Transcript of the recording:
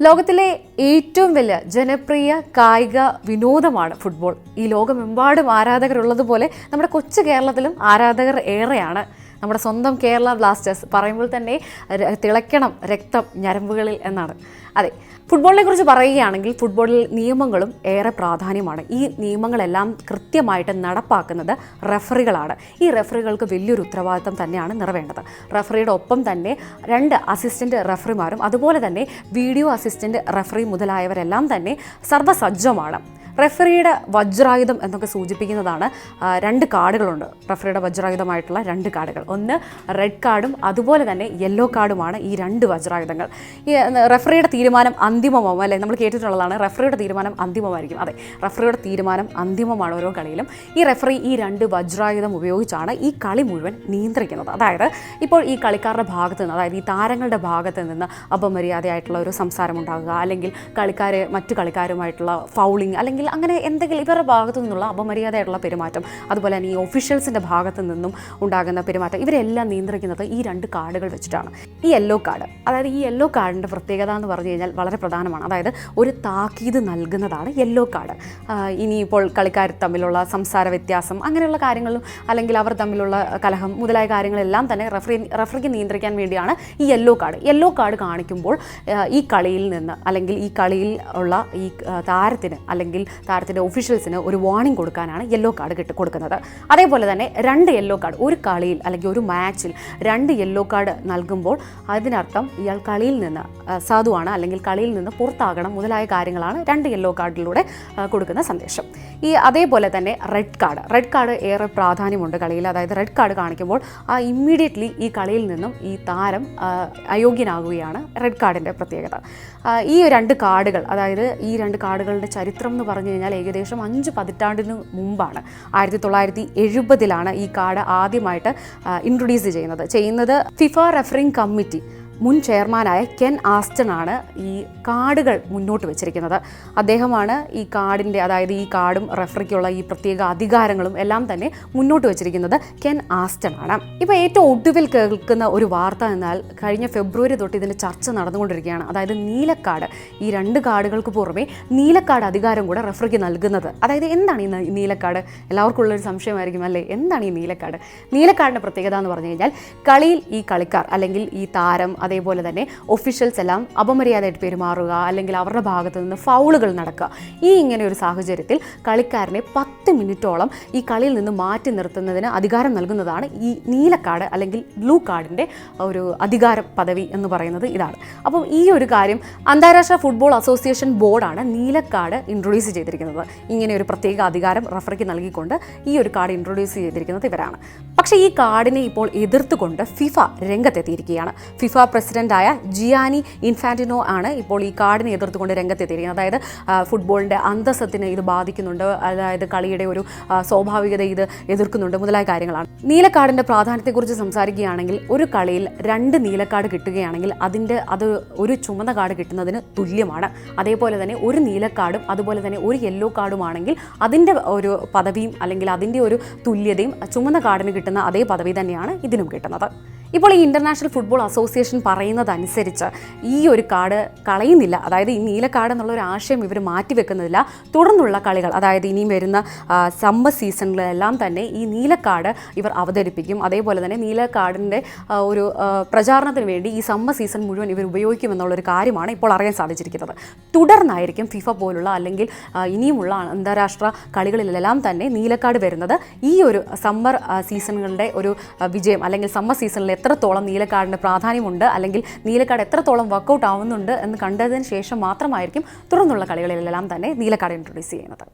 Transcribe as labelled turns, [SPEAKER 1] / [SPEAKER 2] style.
[SPEAKER 1] ലോകത്തിലെ ഏറ്റവും വലിയ ജനപ്രിയ കായിക വിനോദമാണ് ഫുട്ബോൾ. ഈ ലോകമെമ്പാടും ആരാധകരുള്ളതുപോലെ നമ്മുടെ കൊച്ചു കേരളത്തിലും ആരാധകർ ഏറെയാണ്. നമ്മുടെ സ്വന്തം കേരള ബ്ലാസ്റ്റേഴ്സ് പറയുമ്പോൾ തന്നെ തിളയ്ക്കണം രക്തം ഞരമ്പുകളിൽ എന്നാണ്. അതെ ഫുട്ബോളിനെ കുറിച്ച് പറയുകയാണെങ്കിൽ ഫുട്ബോളിൽ നിയമങ്ങളും ഏറെ പ്രാധാന്യമാണ്. ഈ നിയമങ്ങളെല്ലാം കൃത്യമായിട്ട് നടപ്പാക്കുന്നത് റഫറികളാണ്. ഈ റഫറികൾക്ക് വലിയൊരു ഉത്തരവാദിത്തം തന്നെയാണ് നിറവേണ്ടത്. റഫറിയുടെ ഒപ്പം തന്നെ രണ്ട് അസിസ്റ്റന്റ് റഫറിമാരും അതുപോലെ തന്നെ വീഡിയോ അസിസ്റ്റന്റ് റഫറി മുതലായവരെല്ലാം തന്നെ സർവസജ്ജമാണ്. റഫറിയുടെ വജ്രായുധം എന്നൊക്കെ സൂചിപ്പിക്കുന്നതാണ്. രണ്ട് കാർഡുകളുണ്ട്. റെഫറിയുടെ വജ്രായുധമായിട്ടുള്ള രണ്ട് കാർഡുകൾ. ഒന്ന് റെഡ് കാർഡും അതുപോലെ തന്നെ യെല്ലോ കാർഡുമാണ് ഈ രണ്ട് വജ്രായുധങ്ങൾ. ഈ റെഫറിയുടെ തീരുമാനം അന്തിമമാവും അല്ലേ? നമ്മൾ കേട്ടിട്ടുള്ളതാണ്. റെഫറിയുടെ തീരുമാനം അന്തിമമായിരിക്കും. അതെ റെഫറിയുടെ തീരുമാനം അന്തിമമാണ് ഓരോ കളിയിലും. ഈ റെഫറി ഈ രണ്ട് വജ്രായുധം ഉപയോഗിച്ചാണ് ഈ കളി മുഴുവൻ നിയന്ത്രിക്കുന്നത്. അതായത് ഇപ്പോൾ ഈ കളിക്കാരുടെ ഭാഗത്ത് നിന്ന് അതായത് ഈ താരങ്ങളുടെ ഭാഗത്ത് നിന്ന് അപമര്യാദയായിട്ടുള്ള ഒരു സംസാരം ഉണ്ടാകുക അല്ലെങ്കിൽ കളിക്കാരെ മറ്റു കളിക്കാരുമായിട്ടുള്ള ഫൗളിങ് അല്ലെങ്കിൽ അങ്ങനെ എന്തെങ്കിലും ഇവരുടെ ഭാഗത്തു നിന്നുള്ള അപമര്യാദയായിട്ടുള്ള പെരുമാറ്റം അതുപോലെ തന്നെ ഈ ഒഫീഷ്യൽസിന്റെ ഭാഗത്തു നിന്നും ഉണ്ടാകുന്ന പെരുമാറ്റം ഇവരെല്ലാം നിയന്ത്രിക്കുന്നത് ഈ രണ്ട് കാർഡുകൾ വെച്ചിട്ടാണ്. ഈ യെല്ലോ കാർഡ് അതായത് ഈ യെല്ലോ കാർഡിന്റെ പ്രത്യേകത എന്ന് പറഞ്ഞു കഴിഞ്ഞാൽ വളരെ പ്രധാനമാണ്. അതായത് ഒരു താക്കീത് നൽകുന്നതാണ് യെല്ലോ കാർഡ് ഇനിയിപ്പോൾ കളിക്കാർ തമ്മിലുള്ള സംസാര വ്യത്യാസം അങ്ങനെയുള്ള കാര്യങ്ങളും അല്ലെങ്കിൽ അവർ തമ്മിലുള്ള കലഹം മുതലായ കാര്യങ്ങളെല്ലാം തന്നെ റഫറി റഫറിക്ക് നിയന്ത്രിക്കാൻ വേണ്ടിയാണ് ഈ യെല്ലോ കാർഡ് യെല്ലോ കാർഡ് കാണിക്കുമ്പോൾ ഈ കളിയിൽ നിന്ന് അല്ലെങ്കിൽ ഈ കളിയിൽ ഉള്ള ഈ താരത്തിന് അല്ലെങ്കിൽ താരത്തിന്റെ ഒഫീഷ്യൽസിന് ഒരു വാർണിംഗ് കൊടുക്കാനാണ് യെല്ലോ കാർഡ് കിട്ടി കൊടുക്കുന്നത്. അതേപോലെ തന്നെ രണ്ട് യെല്ലോ കാർഡ് ഒരു കളിയിൽ അല്ലെങ്കിൽ ഒരു മാച്ചിൽ രണ്ട് യെല്ലോ കാർഡ് നൽകുമ്പോൾ അതിനർത്ഥം ഇയാൾ കളിയിൽ നിന്ന് സാധുവാണ് അല്ലെങ്കിൽ കളിയിൽ നിന്ന് പുറത്താകണം മുതലായ കാര്യങ്ങളാണ് രണ്ട് യെല്ലോ കാർഡിലൂടെ കൊടുക്കുന്ന സന്ദേശം. ഈ അതേപോലെ തന്നെ റെഡ് കാർഡ് റെഡ് കാർഡ് ഏറെ പ്രാധാന്യമുണ്ട് കളിയിൽ. അതായത് റെഡ് കാർഡ് കാണിക്കുമ്പോൾ ആ ഇമ്മീഡിയറ്റ്ലി ഈ കളിയിൽ നിന്നും ഈ താരം അയോഗ്യനാകുകയാണ് റെഡ് കാർഡിന്റെ പ്രത്യേകത. ഈ രണ്ട് കാർഡുകൾ അതായത് ഈ രണ്ട് കാർഡുകളുടെ ചരിത്രം എന്ന് പറഞ്ഞു കഴിഞ്ഞാൽ ഏകദേശം അഞ്ച് പതിറ്റാണ്ടിന് മുമ്പാണ്. ആയിരത്തി തൊള്ളായിരത്തി എഴുപതിലാണ് ഈ കാർഡ് ആദ്യമായിട്ട് ഇൻട്രൊഡ്യൂസ് ചെയ്യുന്നത്. ചെയ്യുന്നത് ഫിഫ റെഫറിംഗ് കമ്മിറ്റി മുൻ ചെയർമാനായ കെൻ ആസ്റ്റൺ ആണ് ഈ കാർഡുകൾ മുന്നോട്ട് വെച്ചിരിക്കുന്നത്. അദ്ദേഹമാണ് ഈ കാർഡിന്റെ അതായത് ഈ കാർഡും റെഫറിക്കുള്ള ഈ പ്രത്യേക അധികാരങ്ങളും എല്ലാം തന്നെ മുന്നോട്ട് വെച്ചിരിക്കുന്നത് കെൻ ആസ്റ്റൺ ആണ് ഇപ്പോൾ ഏറ്റവും ഒടുവിൽ കേൾക്കുന്ന ഒരു വാർത്ത എന്നാൽ കഴിഞ്ഞ ഫെബ്രുവരി തൊട്ട് ഇതിന്റെ ചർച്ച നടന്നുകൊണ്ടിരിക്കുകയാണ്. അതായത് നീലക്കാർഡ് ഈ രണ്ട് കാർഡുകൾക്ക് പുറമെ നീലക്കാർഡ് അധികാരം കൂടെ റെഫറിക്ക് നൽകുന്നത്. അതായത് എന്താണ് ഈ നീലക്കാട്? എല്ലാവർക്കും ഉള്ളൊരു സംശയമായിരിക്കും അല്ലേ? എന്താണ് ഈ നീലക്കാർഡ് നീലക്കാർഡിന്റെ പ്രത്യേകത എന്ന് പറഞ്ഞു കഴിഞ്ഞാൽ കളിയിൽ ഈ കളിക്കാർ അല്ലെങ്കിൽ ഈ താരം അതേപോലെ തന്നെ ഒഫീഷ്യൽസ് എല്ലാം അപമര്യാദയായിട്ട് പെരുമാറുക അല്ലെങ്കിൽ അവരുടെ ഭാഗത്ത് നിന്ന് ഫൗളുകൾ നടക്കുക. ഈ ഇങ്ങനെ ഒരു സാഹചര്യത്തിൽ കളിക്കാരനെ പത്ത് മിനിറ്റോളം ഈ കളിയിൽ നിന്ന് മാറ്റി നിർത്തുന്നതിന് അധികാരം നൽകുന്നതാണ് ഈ നീല കാർഡ് അല്ലെങ്കിൽ ബ്ലൂ കാർഡിന്റെ ഒരു അധികാര പദവി എന്ന് പറയുന്നത് ഇതാണ്. അപ്പം ഈ ഒരു കാര്യം അന്താരാഷ്ട്ര ഫുട്ബോൾ അസോസിയേഷൻ ബോർഡാണ് കാർഡ് ഇൻട്രൊഡ്യൂസ് ചെയ്തിരിക്കുന്നത്. ഇങ്ങനെ ഒരു പ്രത്യേക അധികാരം റഫറിക്ക് നൽകിക്കൊണ്ട് ഈ ഒരു കാർഡ് ഇൻട്രൊഡ്യൂസ് ചെയ്തിരിക്കുന്നത് ഇവരാണ്. പക്ഷേ ഈ കാർഡിനെ ഇപ്പോൾ എതിർത്തുകൊണ്ട് ഫിഫ രംഗത്തെത്തിയിരിക്കുകയാണ്. ഫിഫ പ്രസിഡന്റായ ജിയാനി ഇൻഫാന്റിനോ ആണ് ഇപ്പോൾ ഈ കാർഡിനെ എതിർത്തുകൊണ്ട് രംഗത്തെത്തിയിരിക്കുന്നത്. അതായത് ഫുട്ബോളിന്റെ അന്തസ്സത്തിന് ഇത് ബാധിക്കുന്നുണ്ട്. അതായത് കളിയുടെ ഒരു സ്വാഭാവികത ഇത് എതിർക്കുന്നുണ്ട്. മുതലായ കാര്യങ്ങളാണ്. നീലക്കാടിന്റെ പ്രാധാന്യത്തെക്കുറിച്ച് സംസാരിക്കുകയാണെങ്കിൽ ഒരു കളിയിൽ രണ്ട് നീലക്കാട് കിട്ടുകയാണെങ്കിൽ അതിന്റെ അത് ഒരു ചുമന്ന കാർഡ് കിട്ടുന്നതിന് തുല്യമാണ്. അതേപോലെ തന്നെ ഒരു നീലക്കാടും അതുപോലെ തന്നെ ഒരു യെല്ലോ കാർഡുമാണെങ്കിൽ അതിന്റെ ഒരു പദവിയും അല്ലെങ്കിൽ അതിന്റെ ഒരു തുല്യതയും ചുമന്ന കാർഡിന് കിട്ടുന്ന അതേ പദവി തന്നെയാണ് ഇതിനും കിട്ടുന്നത്. ഇപ്പോൾ ഈ ഇന്റർനാഷണൽ ഫുട്ബോൾ അസോസിയേഷൻ പറയുന്നതനുസരിച്ച് ഈ ഒരു കാർഡ് കളയുന്നില്ല. അതായത് ഈ നീല കാർഡ് എന്നുള്ള ഒരു ആശയം ഇവർ മാറ്റിവെക്കുന്നില്ല തുടർന്നുള്ള കളികൾ അതായത് ഇനിയും വരുന്ന സമ്മർ സീസണിലെല്ലാം തന്നെ ഈ നീല കാർഡ് ഇവർ അവതരിപ്പിക്കും. അതേപോലെ തന്നെ നീല കാർഡിന്റെ ഒരു പ്രചാരണത്തിന് വേണ്ടി ഈ സമ്മർ സീസൺ മുഴുവൻ ഇവർ ഉപയോഗിക്കുമെന്നുള്ളൊരു കാര്യമാണ് ഇപ്പോൾ അറിയാൻ സാധിച്ചിരിക്കുന്നത്. തുടർന്നായിരിക്കും ഫിഫ പോലുള്ള അല്ലെങ്കിൽ ഇനിയുമുള്ള അന്താരാഷ്ട്ര കളികളിലെല്ലാം തന്നെ നീലക്കാട് വരുന്നത് ഈ ഒരു സമ്മർ സീസണുകളുടെ ഒരു വിജയം അല്ലെങ്കിൽ സമ്മർ സീസണിൽ എത്രത്തോളം നീലക്കാടിന്റെ പ്രാധാന്യമുണ്ട് അല്ലെങ്കിൽ നീലക്കാട് എത്രത്തോളം വർക്കൗട്ട് ആവുന്നുണ്ട് എന്ന് കണ്ടതിന് ശേഷം മാത്രമായിരിക്കും തുടർന്നുള്ള കളികളിലെല്ലാം തന്നെ നീലക്കാട് ഇൻട്രൊഡ്യൂസ് ചെയ്യുന്നത്.